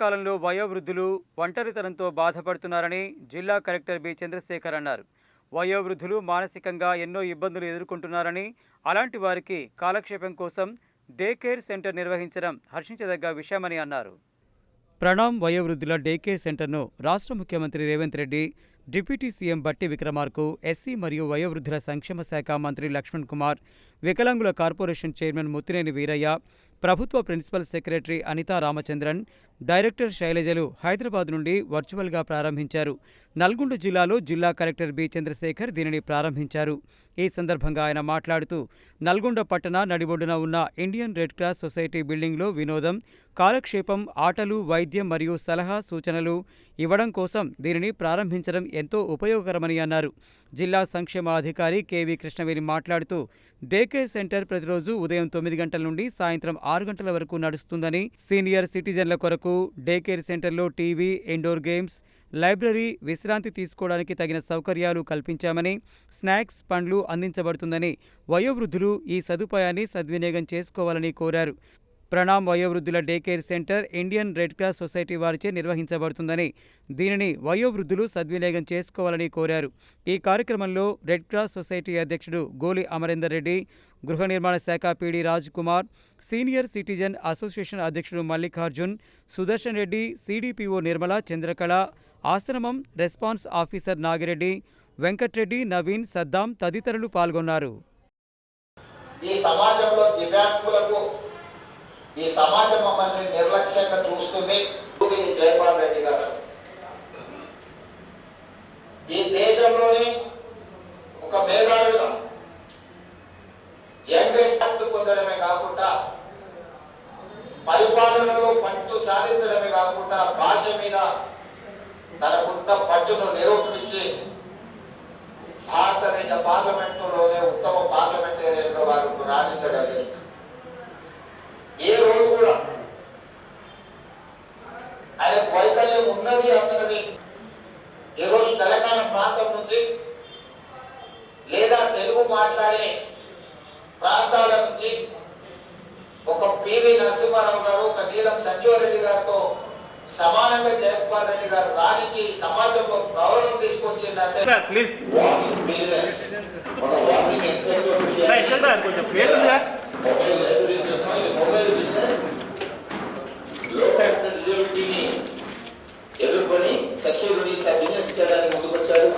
కాలంలో వయోవృద్ధులు ఒంటరితనంతో బాధపడుతున్నారని జిల్లా collector B. Chandrasekhar అన్నారు. వయోవృద్ధులు మానసికంగా ఎన్నో ఇబ్బందులు ఎదుర్కొంటున్నారని అలాంటి వారికి కాలక్షేపం కోసం డే కేర్ సెంటర్ నిర్వహించడం హర్షించదగ్గ విషయమని అన్నారు. ప్రణామ్ వయోవృద్ధుల డే కేర్ సెంటర్ను రాష్ట్ర ముఖ్యమంత్రి రేవంత్ రెడ్డి డిప్యూటీ సీఎం బట్టి విక్రమార్కు ఎస్సీ మరియు వయోవృద్ధుల సంక్షేమ శాఖ మంత్రి లక్ష్మణ్ కుమార్ వికలాంగుల కార్పొరేషన్ చైర్మన్ ముత్తినేని వీరయ్య ప్రభుత్వ principal secretary Anitha Ramachandran director శైలజలు Hyderabad నుండి వర్చువల్గా ప్రారంభించారు. నల్గొండ జిల్లాలో జిల్లా కలెక్టర్ బి. చంద్రశేఖర్ దీనిని ప్రారంభించారు. ఈ సందర్భంగా ఆయన మాట్లాడుతూ నల్గొండ పట్టణ నడిబొడ్డున ఉన్న ఇండియన్ రెడ్ క్రాస్ సొసైటీ బిల్డింగ్లో వినోదం కాలక్షేపం ఆటలు వైద్యం మరియు సలహా సూచనలు ఇవ్వడం కోసం దీనిని ప్రారంభించడం ఎంతో ఉపయోగకరమని అన్నారు. జిల్లా సంక్షేమ అధికారి కెవి కృష్ణవేణి మాట్లాడుతూ డే కేర్ సెంటర్ ప్రతిరోజు ఉదయం తొమ్మిది గంటల నుండి సాయంత్రం ఆరు గంటల వరకు నడుస్తుందని సీనియర్ సిటిజన్ల కొరకు డే కేర్ సెంటర్లో టీవీ ఇండోర్ గేమ్స్ లైబ్రరీ విశ్రాంతి తీసుకోవడానికి తగిన సౌకర్యాలు కల్పించామని స్నాక్స్ పండ్లు అందించబడుతుందని వయోవృద్ధులు ఈ సదుపాయాన్ని సద్వినియోగం చేసుకోవాలని కోరారు. Pranam వయోవృద్ధుల day care center Indian Red Cross Society వారిచే నిర్వహించబడుతుందని దీనిని వయోవృద్ధులు సద్వినియోగం చేసుకోవాలని కోరారు. ఈ కార్యక్రమంలో రెడ్ క్రాస్ సొసైటీ అధ్యక్షుడు గోలి అమరేందర్ రెడ్డి గృహ నిర్మాణ శాఖ PD Raj Kumar senior citizen association అధ్యక్షుడు మల్లికార్జున్ సుదర్శన్ రెడ్డి సిడిపిఓ నిర్మల చంద్రకళ ఆశ్రమం రెస్పాన్స్ ఆఫీసర్ నాగిరెడ్డి వెంకట్రెడ్డి నవీన్ సద్దాం తదితరులు పాల్గొన్నారు. ఈ సమాజంలో దివ్యాంగులకు ఈ సమాజం మమ్మల్ని నిర్లక్ష్యంగా చూస్తుంది జయపాల్ రెడ్డి గారు. ఈ దేశంలోని ఒక మేధావిగా యంగెస్ట్ పొందడమే కాకుండా పరిపాలనలో పట్టు సాధించడమే కాకుండా భాష మీద తనకున్న పట్టును నిరూపించి భారతదేశ పార్లమెంటులో ఉత్తమ పార్లమెంటేరియన్గా వారు రాణించగలిగారు ఏ రోజు కూడా ఆయన వైకల్యం ఉన్నది అన్నది ఈ రోజు తెలంగాణ ప్రాంతం నుంచి లేదా తెలుగు మాట్లాడే ప్రాంతాల నుంచి ఒక పివి నరసింహారావు గారు ఒక నీలం సంజీవరెడ్డి గారితో సమానంగా జయపాల్ రెడ్డి గారు రాణించి సమాజంలో గౌరవం తీసుకొచ్చిందంటే వాకింగ్ బిజినెస్ వాకింగ్ సార్ ఇట్లా సార్ కొంచెం ప్లేస్ ఉందా మొబైల్ లైబ్రరీ చూసుకొని మొబైల్ బిజినెస్ లోకల్ డిజబిలిటీని ఎదుర్కొని సెక్యూరిటీ బిజినెస్ చేయడానికి ముందుకొచ్చారు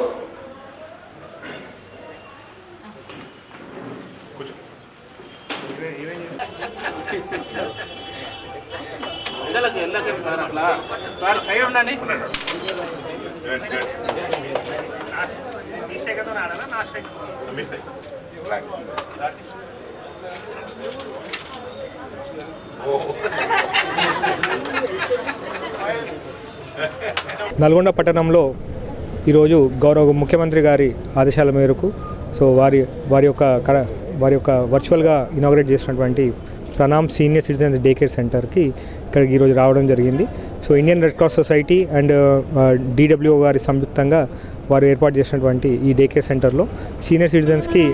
పిల్లలకి వెళ్ళకండి సార్ అట్లా. సార్ సైడ్ ఉండండి. నల్గొండ పట్టణంలో ఈరోజు గౌరవ ముఖ్యమంత్రి గారి ఆదేశాల మేరకు సో వారి వారి యొక్క కర వారి యొక్క వర్చువల్గా ఇనాగ్రేట్ చేసినటువంటి Pranam senior citizens day care సెంటర్కి ఇక్కడికి ఈరోజు రావడం జరిగింది. So Indian Red Cross Society and DW గారి సంయుక్తంగా వారు ఏర్పాటు చేసినటువంటి ఈ డే కేర్ సెంటర్లో సీనియర్ సిటిజన్స్కి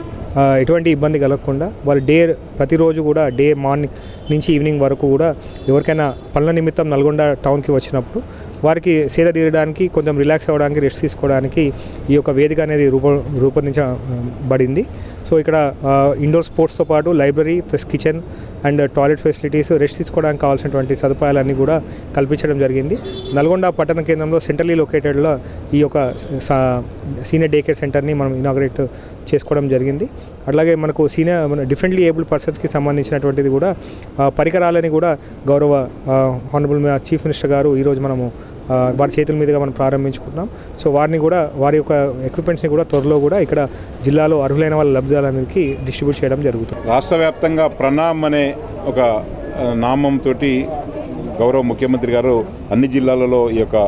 ఎటువంటి ఇబ్బంది కలగకుండా వాళ్ళు డే ప్రతిరోజు కూడా డే మార్నింగ్ నుంచి ఈవినింగ్ వరకు కూడా ఎవరికైనా పనుల నిమిత్తం నల్గొండ టౌన్కి వచ్చినప్పుడు వారికి సేద తీరడానికి కొంచెం రిలాక్స్ అవ్వడానికి రెస్ట్ తీసుకోవడానికి ఈ యొక్క వేదిక అనేది రూప రూపొందించబడింది. సో ఇక్కడ ఇండోర్ స్పోర్ట్స్తో పాటు library plus kitchen and toilet facilities rest తీసుకోవడానికి కావాల్సినటువంటి సదుపాయాలన్నీ కూడా కల్పించడం జరిగింది. నల్గొండ పట్టణ కేంద్రంలో సెంట్రలీ లొకేటెడ్లో ఈ యొక్క స- సీనియర్ డే కేర్ సెంటర్ని మనం ఇనాగ్రేట్ చేసుకోవడం జరిగింది. అట్లాగే మనకు సీనియర్ మన డిఫరెంట్లీ ఏబుల్ పర్సన్స్కి సంబంధించినటువంటిది కూడా పరికరాలని కూడా గౌరవ హానరబుల్ చీఫ్ మినిస్టర్ గారు ఈరోజు మనము వారి చేతుల మీదుగా మనం ప్రారంభించుకుంటున్నాం. సో వారిని కూడా వారి యొక్క ఎక్విప్మెంట్స్ని కూడా త్వరలో కూడా ఇక్కడ జిల్లాలో అర్హులైన వాళ్ళ లబ్ధిదారులందరికీ డిస్ట్రిబ్యూట్ చేయడం జరుగుతుంది. రాష్ట్ర వ్యాప్తంగా ప్రణామ్ అనే ఒక నామంతో గౌరవ ముఖ్యమంత్రి గారు అన్ని జిల్లాలలో ఈ యొక్క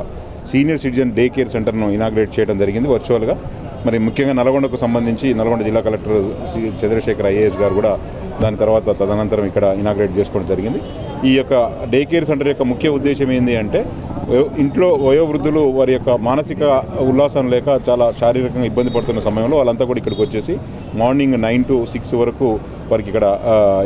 సీనియర్ సిటిజన్ డే కేర్ సెంటర్ను ఇనాగ్రేట్ చేయడం జరిగింది వర్చువల్గా. మరి ముఖ్యంగా నల్గొండకు సంబంధించి నల్గొండ జిల్లా కలెక్టర్ శ్రీ చంద్రశేఖర్ ఐఏఎస్ గారు కూడా దాని తర్వాత తదనంతరం ఇక్కడ ఇనాగ్రేట్ చేసుకోవడం జరిగింది. ఈ యొక్క డే కేర్ సెంటర్ యొక్క ముఖ్య ఉద్దేశం ఏంటి అంటే ఇంట్లో వయోవృద్ధులు వారి యొక్క మానసిక ఉల్లాసం లేక చాలా శారీరకంగా ఇబ్బంది పడుతున్న సమయంలో వాళ్ళంతా కూడా ఇక్కడికి వచ్చేసి మార్నింగ్ నైన్ టు సిక్స్ వరకు వారికి ఇక్కడ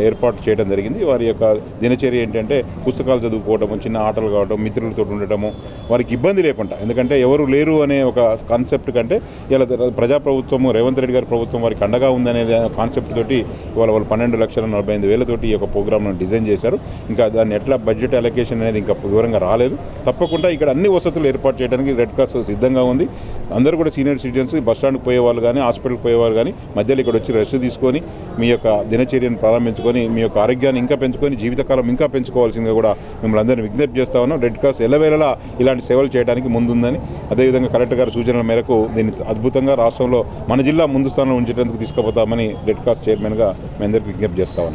ఏర్పాటు చేయడం జరిగింది. వారి యొక్క దినచర్య ఏంటంటే పుస్తకాలు చదువుకోవటము చిన్న ఆటలు కావడం మిత్రులతో ఉండటము వారికి ఇబ్బంది లేకుండా. ఎందుకంటే ఎవరు లేరు అనే ఒక కాన్సెప్ట్ కంటే ఇలా ప్రజాప్రభుత్వము రేవంత్ రెడ్డి గారి ప్రభుత్వం వారికి అండగా ఉందనే కాన్సెప్ట్ తోటి ఇవాళ వాళ్ళు పన్నెండు లక్షల నలభై ఐదు వేలతోటి ఈ యొక్క ప్రోగ్రామ్ను డిజైన్ చేశారు. ఇంకా దాన్ని ఎట్లా బడ్జెట్ అలొకేషన్ అనేది ఇంకా వివరంగా రాలేదు. తప్పకుండా ఇక్కడ అన్ని వసతులు ఏర్పాటు చేయడానికి రెడ్ క్రాస్ సిద్ధంగా ఉంది. అందరూ కూడా సీనియర్ సిటిజన్స్ బస్ స్టాండ్కి పోయేవాళ్ళు కానీ హాస్పిటల్కి పోయేవారు కానీ మధ్యలో ఇక్కడ వచ్చి రెస్ట్ తీసుకొని మీ యొక్క దినచర్యను ప్రారంభించుకొని మీ యొక్క ఆరోగ్యాన్ని ఇంకా పెంచుకొని జీవితకాలం ఇంకా పెంచుకోవాల్సిందిగా కూడా మిమ్మల్ని అందరినీ విజ్ఞప్తి చేస్తా ఉన్నాం. రెడ్ క్రాస్ ఎలవేళలా ఇలాంటి సేవలు చేయడానికి ముందుందని అదేవిధంగా కలెక్టర్ గారి సూచనల మేరకు దీన్ని అద్భుతంగా రాష్ట్రంలో మన జిల్లా ముందు స్థానంలో ఉంచేటందుకు తీసుకుపోతామని రెడ్ క్రాస్ చైర్మన్గా మీ అందరికీ విజ్ఞప్తి చేస్తా ఉన్నాం.